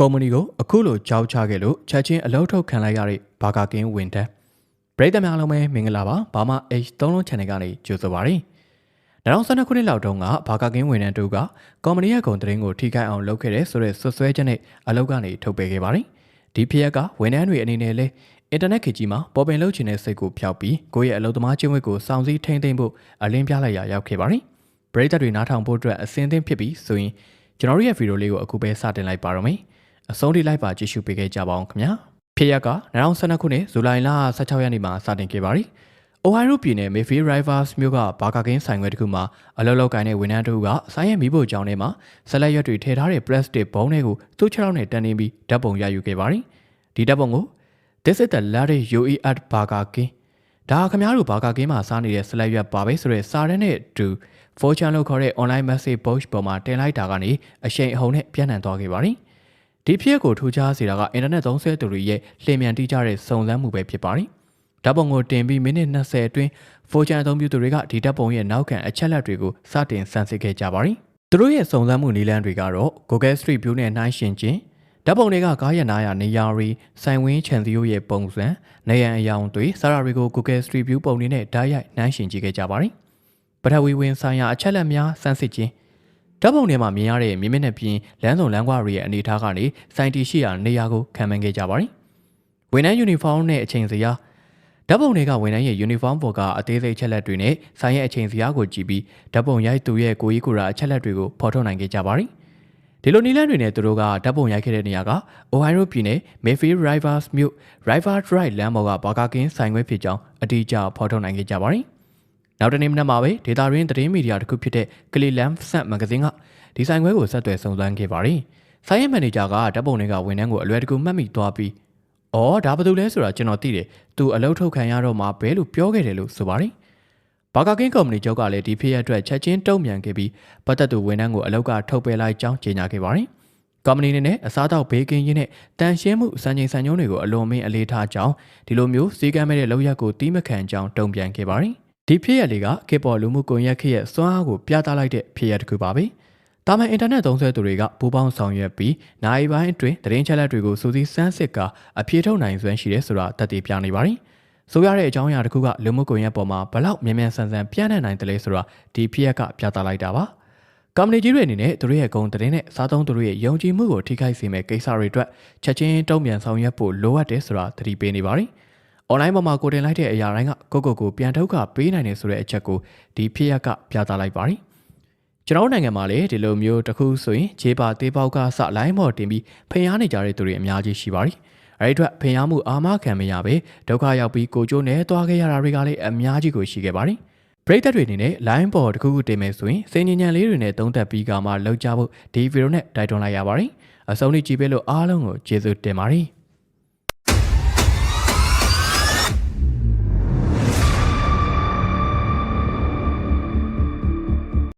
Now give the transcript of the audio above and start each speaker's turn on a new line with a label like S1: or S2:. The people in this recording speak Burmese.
S1: ကုမ္ပဏီကိုအခုလိုကြောက်ချခဲ့လို့ချက်ချင်းအလုပ်ထုတ်ခံလိုက်ရတဲ့ဘာကာကင်းဝန်ထမ်းပရိသတ်များအားလုံးပဲမင်္ဂလာပါဘာမ H3 လုံး channel ကနေကြိုဆိုပါရစေ2012ခုနှစ်လောက်တုန်းကဘာကာကင်းဝန်ထမ်းတို့ကကုမ္ပဏီရဲ့ဂုဏ်သတင်းကိုထိခိုက်အောင်လုပ်ခဲ့တဲ့ဆိုတဲ့ဆွဆွဲချက်နဲ့အလုပ်ကနေထုတ်ပယ်ခဲ့ပါတယ်ဒီဖြစ်ရက်ကဝန်ထမ်းတွေအနေနဲ့လဲအင်တာနက်ခေတ်ကြီးမှာပေါ်ပင်လုပ်ချင်တဲ့စိတ်ကိုဖျောက်ပြီးကိုယ့်ရဲ့အလုပ်သမားကျင့်ဝတ်ကိုစောင့်စည်းထိန်းသိမ်းဖို့အလင်းပြလိုက်ရရောက်ခဲ့ပါတယ်ပရိသတ်တွေနားထောင်ဖို့အတွက်အစင်းသင်းဖြစ်ပြီးဆိုရင်ကျွန်တော်တို့ရဲ့ဗီဒီယိုလေးကိုအခုပဲစတင်လိုက်ပါတော့မယ် အဆုံးထိလိုက်ပါကြည့်ရှုပေးခဲ့ကြပါအောင်ခင်ဗျာဖြစ်ရက်က2012ခုနှစ်ဇူလိုင်လ16ရက်နေ့မှာစတင်ခဲ့ပါတယ်။အိုဟိုင်ရိုပြည်နယ်မေဖီရိုင်ဗာစ်မြို့ကဘာကာကင်းဆိုင်ခွဲတစ်ခုမှာအလုပ်လုပ်ကိုင်းတဲ့ဝန်ထမ်းတို့ကဆိုင်ရဲ့မိဖို့ကြောင်းထဲမှာဆက်လက်ရွက်တွေထည့်ထားတဲ့ plastic ဘုံတွေကိုသူ့ခြေထောက်နဲ့တန်းနေပြီးဓာတ်ပုံရယူခဲ့ပါတယ်။ဒီဓာတ်ပုံကို This is the latest UE at Burger King ဒါခင်ဗျားတို့ဘာကာကင်းမှာစားနေတဲ့ဆက်လက်ရွက်ပါပဲဆိုတော့စာရန်နဲ့အတူ fortune လို့ခေါ်တဲ့ online message post ပေါ်မှာတင်လိုက်တာကနေအရှိန်အဟုန်နဲ့ပြန့်နှံ့သွားခဲ့ပါတယ်။ ဒီဖြစ်ရပ်ကိုထူးခြားစေတာကအင်တာနက်သုံးစွဲသူတွေရဲ့လျင်မြန်တိကျတဲ့စုံစမ်းမှုပဲဖြစ်ပါတယ်။ဓာတ်ပုံကိုတင်ပြီးမိနစ်20အတွင်း fortune အသုံးပြုသူတွေကဒီဓာတ်ပုံရဲ့နောက်ခံအချက်လက်တွေကိုစတင်စမ်းစစ်ခဲ့ကြပါတယ်။သူတို့ရဲ့စုံစမ်းမှုနည်းလမ်းတွေကတော့ Google Street View နဲ့နှိုင်းယှဉ်ခြင်းဓာတ်ပုံတွေကကားရနာရနေရာရီဆိုင်ဝင်းချန်စီယိုရဲ့ပုံစံနေရန်အယောင်တွေစာရာတွေကို Google Street View ပုံတွေနဲ့ဓာတ်ရိုက်နှိုင်းယှဉ်ကြည့်ခဲ့ကြပါတယ်။ပထဝီဝင်ဆိုင်ရာအချက်လက်များစမ်းစစ်ခြင်း ဓာတ်ပုံထဲမှာမြင်ရတဲ့မြင်းမြင့်နဲ့ပြင်လမ်းစုံလမ်းကွာတွေရဲ့အနေအထားကနေစိုင်းတီရှိရာနေရာကိုခံမှန်းခဲ့ကြပါတယ်။ဝန်ထမ်းယူနီဖောင်းနဲ့အချိန်စရာဓာတ်ပုံတွေကဝန်ထမ်းရဲ့ယူနီဖောင်းပေါ်ကအသေးစိတ်ချက်လက်တွေနဲ့ဆိုင်ရဲ့အချိန်စရာကိုကြည့်ပြီးဓာတ်ပုံရိုက်သူရဲ့ကိုကြီးကိုရာအချက်လက်တွေကိုဖော်ထုတ်နိုင်ခဲ့ကြပါတယ်။ဒီလိုနီလန်းတွေနဲ့သူတို့ကဓာတ်ပုံရိုက်ခဲ့တဲ့နေရာကအိုဟိုင်ရိုပြည်နယ် Mayfield Rivers မြို့ River Drive လမ်းပေါ်ကဘာကာကင်းဆိုင်ခွဲဖြစ်ကြောင်းအတိအကျဖော်ထုတ်နိုင်ခဲ့ကြပါတယ်။ နောက်တနေ့မနက်မှာပဲဒေတာရင်းသတင်းမီဒီယာတစ်ခုဖြစ်တဲ့ Cleland Sun မဂ္ဂဇင်းကဒီဆိုင်ခွဲကိုဆက်သွယ်စုံစမ်းခဲ့ပါတယ်။ဆိုင်ရဲ့မန်နေဂျာကဓာတ်ပုံတွေကဝန်ထမ်းကိုအလွယ်တကူမှတ်မိသွားပြီးအော်ဒါဘာလို့လဲဆိုတာကျွန်တော်သိတယ်။သူအလုပ်ထုတ်ခံရတော့မှဘဲလို့ပြောခဲ့တယ်လို့ဆိုပါတယ်။ဘာကာကင်းကုမ္ပဏီချုပ်ကလည်းဒီဖြစ်ရအတွက်ချက်ချင်းတုံ့ပြန်ခဲ့ပြီးပတ်သက်သူဝန်ထမ်းကိုအလုပ်ကထုတ်ပယ်လိုက်ကြောင်းကြေညာခဲ့ပါတယ်။ကုမ္ပဏီအနေနဲ့အစားတောက်ဘေးကင်းရေးနဲ့တန်ရှင်းမှုစံချိန်စံညွှန်းတွေကိုအလွန်မင်းအလေးထားကြောင်းဒီလိုမျိုးစီကံမဲ့တဲ့လောက်ရက်ကိုတီးမခံကြောင်းတုံ့ပြန်ခဲ့ပါတယ်။ ဒီဖြစ်ရပ်လေးကခေပေါ်လူမှုကွန်ရက်ခေရဲ့စွမ်းအားကိုပြသလိုက်တဲ့ဖြစ်ရပ်တစ်ခုပါပဲ။တာမန်အင်တာနက်သုံးစွဲသူတွေကပူပေါင်းဆောင်ရွက်ပြီးနိုင်ပိုင်းအတွင်းသတင်းချက်လက်တွေကိုစူးစီးစမ်းစစ်ကအပြေထုတ်နိုင်စွမ်းရှိတယ်ဆိုတာသက်သေပြနေပါတယ်။ဆိုရတဲ့အကြောင်းအရာတစ်ခုကလူမှုကွန်ရက်ပေါ်မှာဘလောက်မြန်မြန်ဆန်ဆန်ပြန့်နှံ့နိုင်တယ်လဲဆိုတာဒီဖြစ်ရပ်ကပြသလိုက်တာပါ။ကမ္ပဏီကြီးတွေအနေနဲ့သူတို့ရဲ့ဂုဏ်သတင်းနဲ့စားသုံးသူတို့ရဲ့ယုံကြည်မှုကိုထိခိုက်စေမဲ့ကိစ္စတွေအတွက်ချက်ချင်းတုံ့ပြန်ဆောင်ရွက်ဖို့လိုအပ်တယ်ဆိုတာသတိပေးနေပါတယ်။။ online ပေါ်မှာကိုတင်လိုက်တဲ့အရာတိုင်းကကိုကိုကိုပြန်ထုတ်ကပေးနိုင်တယ်ဆိုတဲ့အချက်ကိုဒီဖြစ်ရက်ကပြသလိုက်ပါတယ်။ကျွန်တော်နိုင်ငံမှာလည်းဒီလိုမျိုးတစ်ခုဆိုရင်ခြေပါသေးပေါက်ကစလိုင်းမော်တင်ပြီးဖျားနေကြတဲ့သူတွေအများကြီးရှိပါတယ်။အဲဒီအတွက်ဖျားမှုအာမခံမရပဲဒုက္ခရောက်ပြီးကိုကျိုးနဲ့သွားခဲ့ရတာတွေကလည်းအများကြီးကိုရှိခဲ့ပါတယ်။ပရိသတ်တွေအနေနဲ့ line ပေါ်တစ်ခုခုတင်မယ်ဆိုရင်စိန်ညံလေးတွေနဲ့သုံးသပ်ပြီးကမှလောက်ကြဖို့ဒီဗီဒီယိုနဲ့တိုက်တွန်းလိုက်ရပါတယ်။အဆုံးထိကြည့်ပေးလို့အားလုံးကိုကျေးဇူးတင်ပါတယ်။